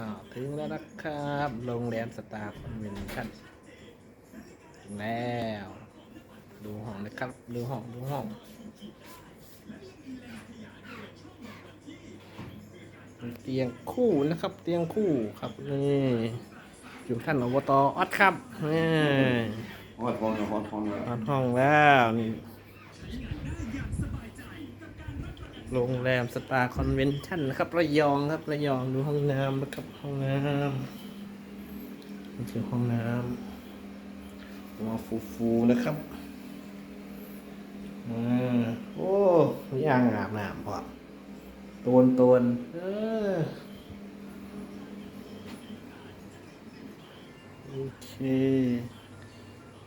อ้าวถึงแล้วนะครับโรงแรมสตาร์คอนเวนชั่นถึงแล้ว ดูห้องนะครับ ดูห้อง ดูห้อง เตียงคู่นะครับ เตียงคู่ครับนี่อยู่ท่านอบตออดครับนี่โอ้ยฟองเลยฟองฟองเลยออดห้องแล้วนี่ โรงแรมสตาร์คอนเวนชั่นนะครับ ระยองครับ ระยองดูห้องน้ำนะครับห้องน้ำนี่คือห้องน้ำหัวฟูฟูๆนะครับอ่าโอ้ยางอาบน้ำพอตวนตวนเออโอเค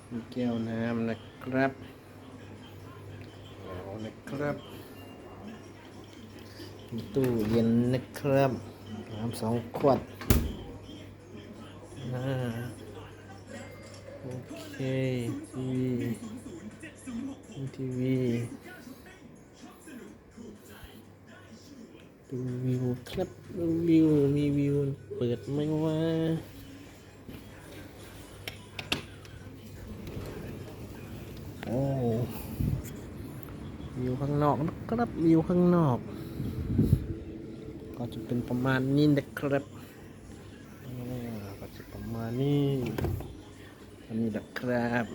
มีแก้วน้ำนะครับเอานะครับ มีตู้เย็นนะครับน้ำสองขวดโอเคทีวีมีทีวีดูวิวครับดูวิวมีวิว เปิดไหมว่าโอ้วิวข้างนอกนะครับวิวข้างนอก ก็จะเป็นประมาณนี้นะครับก็จะประมาณนี้อันนี้นะครับ